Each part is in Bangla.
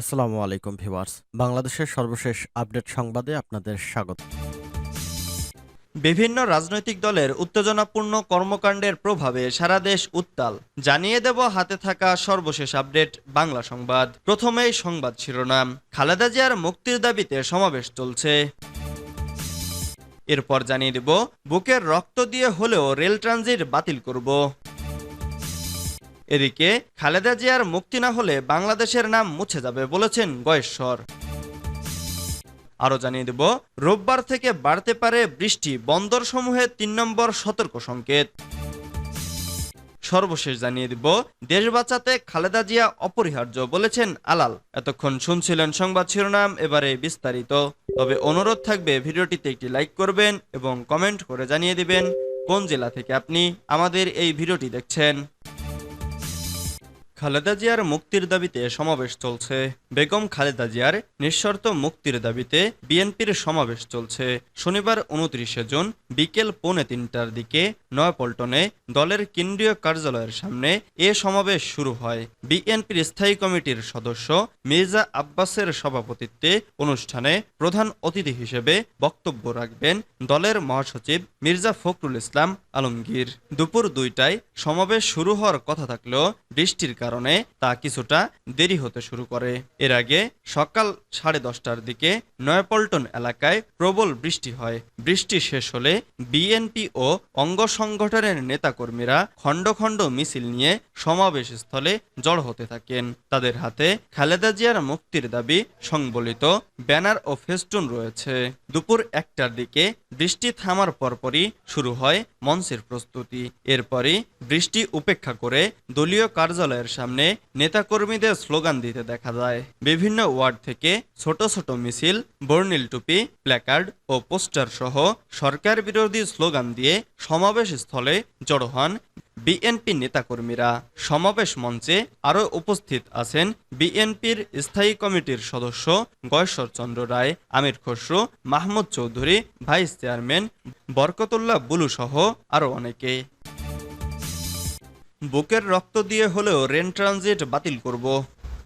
আসসালামু আলাইকুম ভিউয়ার্স। বাংলাদেশের সর্বশেষ আপডেট সংবাদে আপনাদের স্বাগত। বিভিন্ন রাজনৈতিক দলের উত্তেজনাপূর্ণ কর্মকাণ্ডের প্রভাবে সারা দেশ উত্তাল। জানিয়ে দেব হাতে থাকা সর্বশেষ আপডেট বাংলা সংবাদ। প্রথমেই সংবাদ শিরোনাম। খালেদা জিয়ার মুক্তির দাবিতে সমাবেশ চলছে। এরপর জানিয়ে দেব, বুকের রক্ত দিয়ে হলেও রেল ট্রানজিট বাতিল করব। এদিকে খালেদা জিয়ার মুক্তি না হলে বাংলাদেশের নাম মুছে যাবে বলেছেন গয়েশ্বর। আরও জানিয়ে দেব, রোববার থেকে বাড়তে পারে বৃষ্টি, বন্দরসমূহে তিন নম্বর সতর্ক সংকেত। সর্বশেষ জানিয়ে দিব, দেশ বাঁচাতে খালেদা জিয়া অপরিহার্য বলেছেন আলাল। এতক্ষণ শুনছিলেন সংবাদ শিরোনাম, এবারে বিস্তারিত। তবে অনুরোধ থাকবে, ভিডিওটিতে একটি লাইক করবেন এবং কমেন্ট করে জানিয়ে দিবেন কোন জেলা থেকে আপনি আমাদের এই ভিডিওটি দেখছেন। খালেদা জিয়ার মুক্তির দাবিতে সমাবেশ চলছে। বেগম খালেদা জিয়ার নিঃশর্ত মুক্তির দাবিতে বিএনপির সমাবেশ চলছে। শনিবার উনত্রিশে জুন বিকেল পৌনে তিনটার দিকে নয়াপল্টনে দলের কেন্দ্রীয় কার্যালয়ের সামনে এ সমাবেশ শুরু হয়। বিএনপির স্থায়ী কমিটির সদস্য মির্জা আব্বাসের সভাপতিত্বে অনুষ্ঠানে প্রধান অতিথি হিসেবে বক্তব্য রাখবেন দলের মহাসচিব মির্জা ফখরুল ইসলাম আলমগীর। দুপুর দুইটায় সমাবেশ শুরু হওয়ার কথা থাকলেও বৃষ্টির কারণে তা কিছুটা দেরি হতে শুরু করে। এর আগে সকাল সাড়ে দশটার দিকে নয়াপল্টন এলাকায় প্রবল বৃষ্টি হয়। বৃষ্টি শেষ হলে বিএনপি ও অঙ্গ সংগঠনের নেতাকর্মীরা খণ্ড খণ্ড মিছিল নিয়ে সমাবেশ স্থলে জড় হতে থাকেন। তাদের হাতে খালেদা জিয়ার মুক্তির দাবি সংবলিত ব্যানার ও ফেস্টুন রয়েছে। দুপুর একটার দিকে বৃষ্টি থামার পরপরই শুরু হয় মঞ্চের প্রস্তুতি। এরপরই বৃষ্টি উপেক্ষা করে দলীয় কার্যালয়ের সামনে নেতাকর্মীদের স্লোগান দিতে দেখা যায়। বিভিন্ন ওয়ার্ড থেকে ছোট ছোট মিছিল, বর্ণিল টুপি, প্ল্যাকার্ড ও পোস্টার সহ সরকার বিরোধী স্লোগান দিয়ে সমাবেশ স্থলে জড়ো হন বিএনপি নেতাকর্মীরা। সমাবেশ মঞ্চে আরও উপস্থিত আছেন বিএনপির স্থায়ী কমিটির সদস্য গয়েশ্বর চন্দ্র রায়, আমির খসরু, মাহমুদ চৌধুরী, ভাইস চেয়ারম্যান বরকতুল্লাহ বুলু সহ আরও অনেকে। বুকের রক্ত দিয়ে হলেও রেন ট্রানজিট বাতিল করব।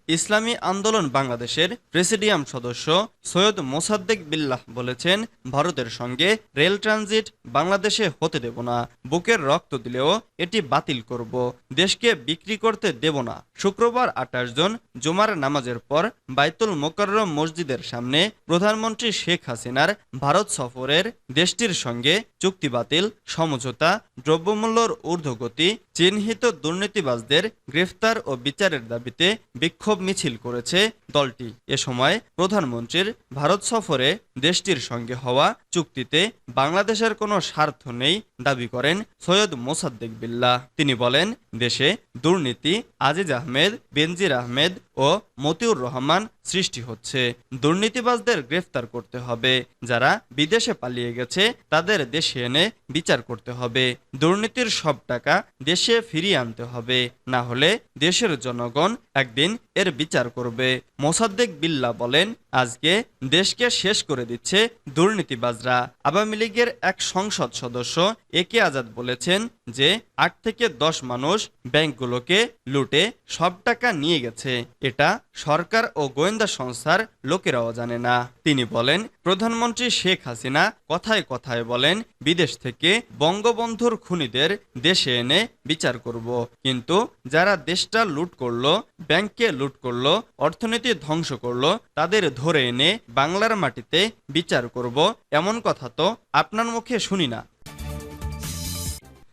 ইসলামী আন্দোলন বাংলাদেশের প্রেসিডিয়াম সদস্য সৈয়দ মোসাদ্দেক বিল্লাহ বলেছেন, ভারতের সঙ্গে রেল ট্রানজিট বাংলাদেশে হতে দেব না। বুকের রক্ত দিলেও এটি বাতিল করব। দেশকে বিক্রি করতে দেব না। শুক্রবার আঠাশ জন জুমার নামাজের পর বাইতুল মোকাররম মসজিদের সামনে প্রধানমন্ত্রী শেখ হাসিনার ভারত সফরের দেশটির সঙ্গে চুক্তি বাতিল, সমঝোতা, দ্রব্যমূল্যর ঊর্ধ্বগতি চিহ্নিত দুর্নীতিবাজদের গ্রেফতার ও বিচারের দাবিতে বিক্ষোভ মিছিল করেছে দলটি। এ সময় প্রধানমন্ত্রীর ভারত সফরে দেশটির সঙ্গে হওয়া চুক্তিতে বাংলাদেশের কোনো স্বার্থ নেই দাবি করেন সৈয়দ মোসাদ্দেক বিল্লা তিনি বলেন, দেশে দুর্নীতি, আজিজ আহমেদ, বেনজির আহমেদ ও মতিউর রহমান সৃষ্টি হচ্ছে। দুর্নীতিবাজদের গ্রেফতার করতে হবে। যারা বিদেশে পালিয়ে গেছে, তাদের দেশে এনে বিচার করতে হবে। দুর্নীতির সব টাকা দেশে ফিরিয়ে আনতে হবে। না হলে দেশের জনগণ একদিন এর বিচার করবে। মোসাদ্দেক বিল্লা বলেন, আজকে দেশকে শেষ করে দিচ্ছে দুর্নীতিবাজরা। আওয়ামী লীগের এক সংসদ সদস্য একে আজাদ বলেছেন যে, আট থেকে দশ মানুষ ব্যাংকগুলোকে লুটে সব টাকা নিয়ে গেছে। এটা সরকার ও গোয়েন্দা সংস্থার লোকেরাও জানে না। তিনি বলেন, প্রধানমন্ত্রী শেখ হাসিনা কথায় কথায় বলেন, বিদেশ থেকে বঙ্গবন্ধুর খুনিদের দেশে এনে বিচার করব। কিন্তু যারা দেশটা লুট করল, ব্যাংককে লুট করল, অর্থনীতি ধ্বংস করল, তাদের ধরে এনে বাংলার মাটিতে বিচার করব, এমন কথা তো আপনার মুখে শুনি না।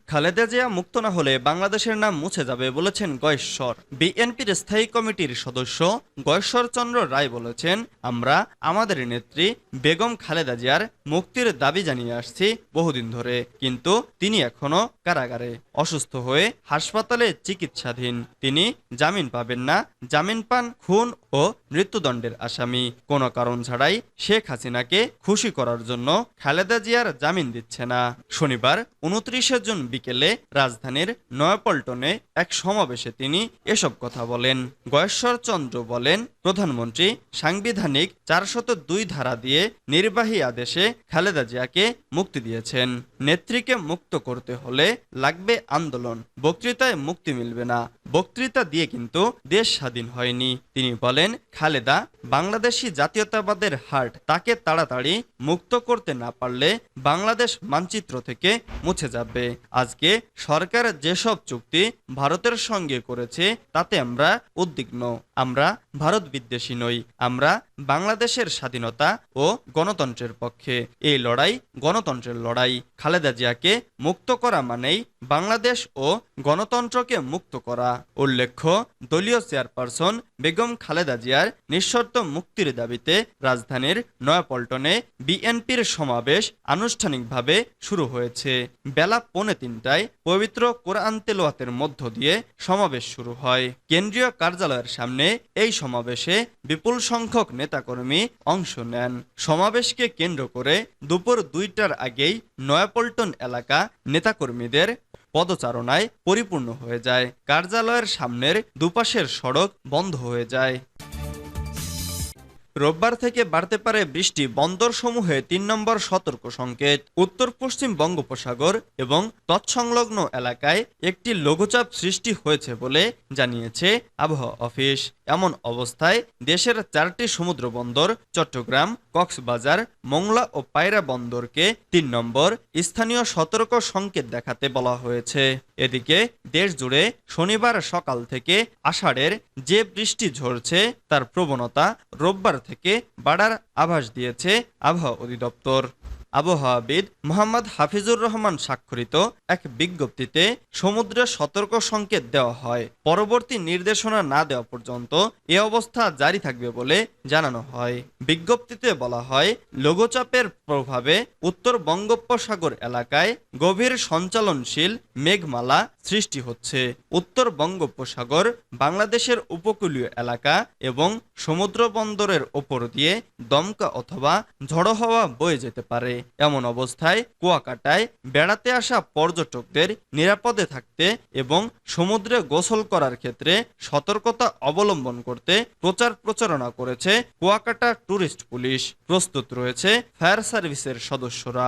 খালেদা জিয়া মুক্ত না হলে বাংলাদেশের নাম মুছে যাবে বলেছেন গয়েশ্বর। বিএনপির স্থায়ী কমিটির সদস্য গয়েশ্বর চন্দ্র রায় বলেছেন, আমরা, আমাদের নেত্রী বেগম খালেদা জিয়ার মুক্তির দাবি জানিয়ে আসছি বহুদিন ধরে, কিন্তু তিনি এখনও কারাগারে অসুস্থ হয়ে হাসপাতালে চিকিৎসাধীন। তিনি জামিন পাবেন না, জামিন পান খুন ও মৃত্যুদণ্ডের আসামি। কোনো কারণ ছাড়াই শেখ হাসিনাকে খুশি করার জন্য খালেদা জিয়ার জামিন দিচ্ছে না। শনিবার, উনত্রিশে জুন বিকেল বিকেলে রাজধানীর নয়াপল্টনে এক সমাবেশে তিনি এসব কথা বলেন। গয়েশ্বর চন্দ্র বলেন, প্রধানমন্ত্রী সাংবিধানিক চারশত দুই ধারা দিয়ে নির্বাহী আদেশে খালেদা জিয়াকে মুক্তি দিয়েছেন। নেত্রীকে মুক্ত করতে হলে লাগবে আন্দোলন, বক্তৃতায় মুক্তি মিলবে না। বক্তৃতা দিয়ে কিন্তু দেশ স্বাধীন হয়নি। তিনি বলেন, খালেদা বাংলাদেশি জাতীয়তাবাদের হার্ট তাকে তাড়াতাড়ি মুক্ত করতে না পারলে বাংলাদেশ মানচিত্র থেকে মুছে যাবে। আজকে সরকার যেসব চুক্তি ভারতের সঙ্গে করেছে, তাতে আমরা উদ্বিগ্ন। আমরা ভারত বিদ্বেষী নই, আমরা বাংলাদেশের স্বাধীনতা ও গণতন্ত্রের পক্ষে। এই লড়াই গণতন্ত্রের লড়াই। খালেদা জিয়াকে মুক্ত করা মানেই বাংলাদেশ ও গণতন্ত্রকে মুক্ত করা। উল্লেখ্য, দলীয় চেয়ারপারসন বেগম খালেদা জিয়ার নিঃশর্ত মুক্তির দাবিতে রাজধানীর নয়াপল্টনে বিএনপির সমাবেশ আনুষ্ঠানিকভাবে শুরু হয়েছে। বেলা পৌনে তিনটায় পবিত্র কোরআন তেলোয়াতের মধ্য দিয়ে সমাবেশ শুরু হয়। কেন্দ্রীয় কার্যালয়ের সামনে এই সমাবেশে বিপুল সংখ্যক নেতাকর্মী অংশ নেন। সমাবেশকে কেন্দ্র করে দুপুর দুইটার আগেই নয়াপল্টন এলাকা নেতাকর্মীদের পদচারণায় পরিপূর্ণ হয়ে যায়। কার্যালয়ের সামনের দুপাশের সড়ক বন্ধ হয়ে যায়। রোববার থেকে বাড়তে পারে বৃষ্টি বন্দরসমূহে তিন নম্বর সতর্ক সংকেত উত্তর পশ্চিম বঙ্গোপসাগর এবং তৎসংলগ্ন এলাকায় একটি লঘুচাপ সৃষ্টি হয়েছে বলে জানিয়েছে আবহাওয়া অফিস। এমন অবস্থায় দেশের চারটি সমুদ্র বন্দর চট্টগ্রাম, কক্সবাজার, মোংলা ও পায়রা বন্দরকে তিন নম্বর স্থানীয় সতর্ক সংকেত দেখাতে বলা হয়েছে। এদিকে দেশ জুড়ে শনিবার সকাল থেকে আষাঢ়ের যে বৃষ্টি ঝরছে তার প্রবণতা রোববার থেকে বাড়ার আভাস দিয়েছে আবহাওয়া অধিদপ্তর। আবহাওয়াবিদ মোহাম্মদ হাফিজুর রহমান স্বাক্ষরিত এক বিজ্ঞপ্তিতে সমুদ্রে সতর্ক সংকেত দেওয়া হয়। পরবর্তী নির্দেশনা না দেওয়া পর্যন্ত এ অবস্থা জারি থাকবে বলে জানানো হয়। বিজ্ঞপ্তিতে বলা হয়, লঘুচাপের প্রভাবে উত্তর বঙ্গোপসাগর এলাকায় গভীর সঞ্চালনশীল মেঘমালা সৃষ্টি হচ্ছে। উত্তর বঙ্গোপসাগর বাংলাদেশের উপকূলীয় এলাকা এবং সমুদ্র বন্দরের ওপর দিয়ে দমকা অথবা ঝড়ো হওয়া বয়ে যেতে পারে। এমন অবস্থায় কুয়াকাটায় বেড়াতে আসা পর্যটকদের নিরাপদে থাকতে এবং সমুদ্রে গোসল করার ক্ষেত্রে সতর্কতা অবলম্বন করতে প্রচার প্রচারণা করেছে কুয়াকাটা ট্যুরিস্ট পুলিশ। প্রস্তুত রয়েছে ফায়ার সার্ভিসের সদস্যরা।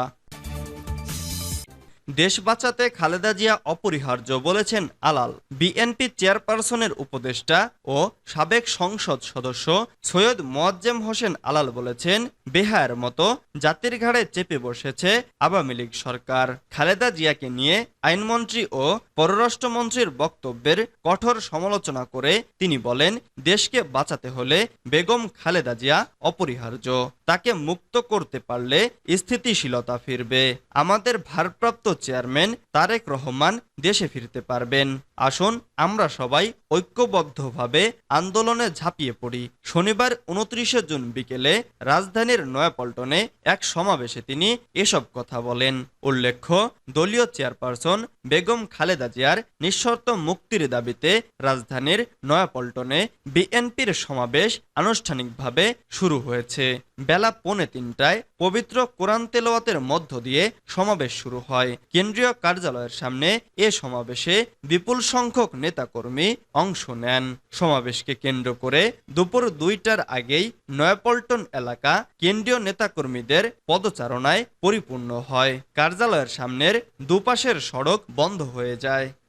দেশ বাঁচাতে খালেদা জিয়া অপরিহার্য বলেছেন আলাল। বিএনপি চেয়ারপারসনের উপদেষ্টা ও সাবেক সংসদ সদস্য সৈয়দ মোয়াজ্জেম হোসেন আলাল বলেছেন, বেহায়ের মতো জাতির ঘাড়ে চেপে বসেছে আওয়ামী লীগ সরকার। খালেদা জিয়াকে নিয়ে আইনমন্ত্রী ও পররাষ্ট্রমন্ত্রীর বক্তব্যের কঠোর সমালোচনা করে তিনি বলেন, দেশকে বাঁচাতে হলে বেগম খালেদা জিয়া অপরিহার্য। তাকে মুক্ত করতে পারলে স্থিতিশীলতা ফিরবে। আমাদের ভারপ্রাপ্ত চেয়ারম্যান তারেক রহমান দেশে ফিরতে পারবেন। আসুন আমরা সবাই ঐক্যবদ্ধভাবে আন্দোলনে ঝাঁপিয়ে পড়ি। শনিবার উনত্রিশে জুন বিকেলে রাজধানীর নয়াপল্টনে এক সমাবেশে তিনি এসব কথা বলেন। উল্লেখ্য, দলীয় চেয়ারপারসন বেগম খালেদা জিয়ার নিঃশর্ত মুক্তির দাবিতে রাজধানীর নয়াপল্টনে বিএনপির সমাবেশ আনুষ্ঠানিকভাবে শুরু হয়েছে। বেলা পৌনে তিনটায় পবিত্র কোরআন তেলাওয়াতের মধ্য দিয়ে সমাবেশ শুরু হয়। কেন্দ্রীয় কার্যালয়ের সামনে এ সমাবেশে বিপুল সংখ্যক নেতাকর্মী অংশ নেন। সমাবেশকে কেন্দ্র করে দুপুর দুইটার আগেই নয়াপল্টন এলাকা কেন্দ্রীয় নেতাকর্মীদের পদচারণায় পরিপূর্ণ হয়। কার্যালয়ের সামনের দুপাশের সড়ক বন্ধ হয়ে যায়।